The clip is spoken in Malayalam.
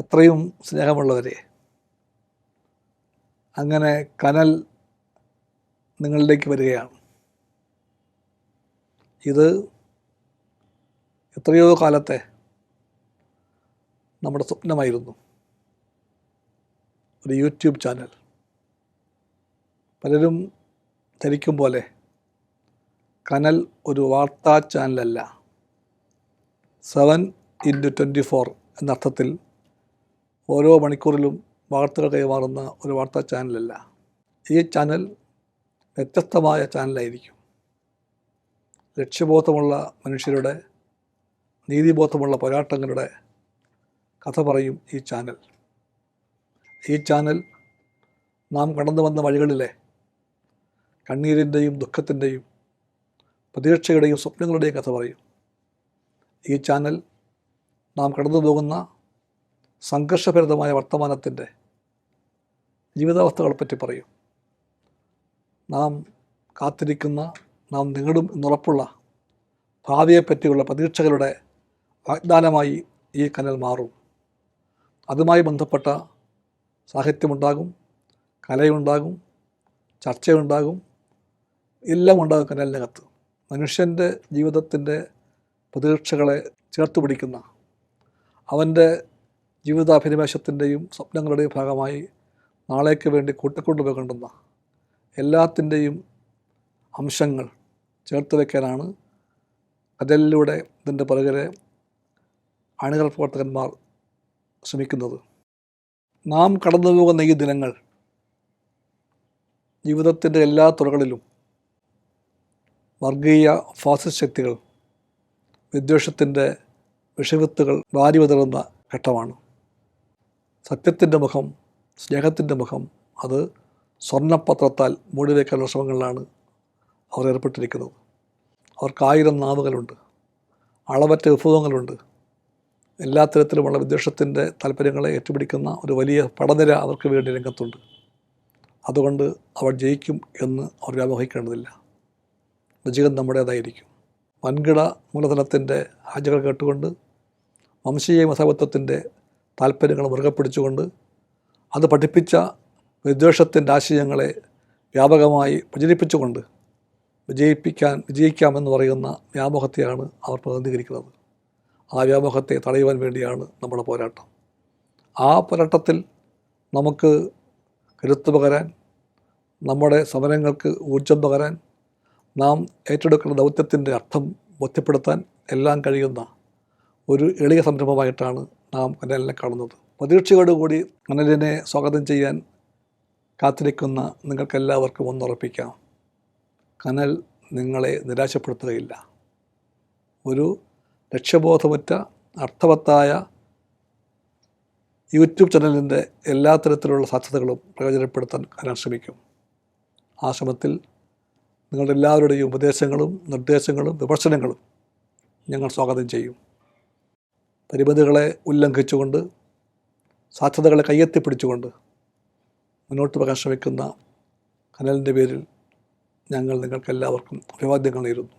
അത്രയും സ്നേഹമുള്ളവരെ അങ്ങനെ കനൽ നിങ്ങളിലേക്ക് വരികയാണ്. ഇത് എത്രയോ കാലത്തെ നമ്മുടെ സ്വപ്നമായിരുന്നു. ഒരു യൂട്യൂബ് ചാനൽ. പലരും ധരിക്കും പോലെ കനൽ ഒരു വാർത്താ ചാനലല്ല. സെവൻ ഇന്റു ട്വന്റി ഫോർ എന്നർത്ഥത്തിൽ ഓരോ മണിക്കൂറിലും വാർത്തകൾ കൈമാറുന്ന ഒരു വാർത്താ ചാനലല്ല. ഈ ചാനൽ വ്യത്യസ്തമായ ചാനലായിരിക്കും. ലക്ഷ്യബോധമുള്ള മനുഷ്യരുടെ നീതിബോധമുള്ള പോരാട്ടങ്ങളുടെ കഥ പറയും ഈ ചാനൽ. ഈ ചാനൽ നാം കടന്നു വന്ന വഴികളിലെ കണ്ണീരിന്റെയും ദുഃഖത്തിന്റെയും പ്രതീക്ഷയുടെയും സ്വപ്നങ്ങളുടെയും കഥ പറയും. ഈ ചാനൽ നാം കടന്നു പോകുന്ന സംഘർഷഭരിതമായ വർത്തമാനത്തിന്റെ ജീവിതാവസ്ഥകളെപ്പറ്റി പറയും. നാം കാത്തിരിക്കുന്ന നാം നേടും എന്നുറപ്പുള്ള ഭാവിയെപ്പറ്റിയുള്ള പ്രതീക്ഷകളുടെ വാഗ്ദാനമായി ഈ കനൽ മാറും. അതുമായി ബന്ധപ്പെട്ട സാഹിത്യമുണ്ടാകും കലയുണ്ടാകും ചർച്ചയുണ്ടാകും എല്ലാം ഉണ്ടാകും കനലിനകത്ത്. മനുഷ്യന്റെ ജീവിതത്തിന്റെ പ്രതീക്ഷകളെ ചേർത്ത് പിടിക്കുന്ന അവന്റെ ജീവിതാഭിനിവേശത്തിന്റെയും സ്വപ്നങ്ങളുടെയും ഭാഗമായി നാളേക്ക് വേണ്ടി കൂട്ടിക്കൊണ്ടുപോകേണ്ടുന്ന എല്ലാത്തിന്റെയും അംശങ്ങൾ ചേർത്ത് വയ്ക്കാനാണ് അതിലൂടെ ഇതിന്റെ പുറകിലെ അണികൾ പ്രവർത്തകന്മാർ ശ്രമിക്കുന്നത്. നാം കടന്നു പോകുന്ന ഈ ദിനങ്ങൾ ജീവിതത്തിന്റെ എല്ലാ തുറകളിലും വർഗീയ ഫാസിസ്റ്റ് ശക്തികൾ വിദ്വേഷത്തിന്റെ വിഷവിത്തുകൾ വാരി വിതറുന്ന ഘട്ടമാണ്. സത്യത്തിന്റെ മുഖം സ്നേഹത്തിന്റെ മുഖം അത് സ്വർണപത്രത്താൽ മൂടിവെക്കാനുള്ള ശ്രമങ്ങളിലാണ് അവർ ഏർപ്പെട്ടിരിക്കുന്നത്. അവർക്ക് ആയിരം നാവുകളുണ്ട് അളവറ്റ വിഭവങ്ങളുണ്ട്. എല്ലാ തരത്തിലുമുള്ള വിദ്വേഷത്തിന്റെ താല്പര്യങ്ങളെ ഏറ്റുപിടിക്കുന്ന ഒരു വലിയ പടനിര അവർക്ക് വേണ്ടി രംഗത്തുണ്ട്. അതുകൊണ്ട് അവർ ജയിക്കും എന്ന് അവർ വ്യാമോഹിക്കേണ്ടതില്ല. വിജയം നമ്മുടേതായിരിക്കും. വൻകിട മൂലധനത്തിന്റെ ഹാജകൾ കേട്ടുകൊണ്ട് വംശീയ മതത്വത്തിന്റെ താല്പര്യങ്ങൾ മുറുകെ പിടിച്ചുകൊണ്ട് അത് പഠിപ്പിച്ച വിദ്വേഷത്തിന്റെ ആശയങ്ങളെ വ്യാപകമായി പ്രചരിപ്പിച്ചുകൊണ്ട് വിജയിപ്പിക്കാൻ വിജയിക്കാമെന്ന് പറയുന്ന വ്യാമോഹത്തെയാണ് അവർ പ്രതിനിധീകരിക്കുന്നത്. ആ വ്യാമോഹത്തെ തടയുവാൻ വേണ്ടിയാണ് നമ്മുടെ പോരാട്ടം. ആ പോരാട്ടത്തിൽ നമുക്ക് കരുത്ത് പകരാൻ നമ്മുടെ സമരങ്ങൾക്ക് ഊർജം പകരാൻ നാം ഏറ്റെടുക്കുന്ന ദൗത്യത്തിന്റെ അർത്ഥം ബോധ്യപ്പെടുത്താൻ എല്ലാം കഴിയുന്ന ഒരു എളിയ സംരംഭമായിട്ടാണ് നാം കനലിനെ കാണുന്നത്. പ്രതീക്ഷയോടുകൂടി കനലിനെ സ്വാഗതം ചെയ്യാൻ കാത്തിരിക്കുന്ന നിങ്ങൾക്കെല്ലാവർക്കും ഒന്നുറപ്പിക്കാം. കനൽ നിങ്ങളെ നിരാശപ്പെടുത്തുകയില്ല. ഒരു ലക്ഷ്യബോധമറ്റ അർത്ഥവത്തായ യൂട്യൂബ് ചാനലിന്റെ എല്ലാ തരത്തിലുള്ള സാധ്യതകളും പ്രയോജനപ്പെടുത്താൻ കനൽ ശ്രമിക്കും. ആ ശ്രമത്തിൽ നിങ്ങളുടെ എല്ലാവരുടെയും ഉപദേശങ്ങളും നിർദ്ദേശങ്ങളും വിമർശനങ്ങളും ഞങ്ങൾ സ്വാഗതം ചെയ്യും. പരിമിതികളെ ഉല്ലംഘിച്ചുകൊണ്ട് സാധ്യതകളെ കയ്യെത്തിപ്പിടിച്ചുകൊണ്ട് മുന്നോട്ട് പോകാൻ ശ്രമിക്കുന്ന കനലിന്റെ പേരിൽ ഞങ്ങൾ നിങ്ങൾക്കെല്ലാവർക്കും അഭിവാദ്യങ്ങൾ നേരുന്നു.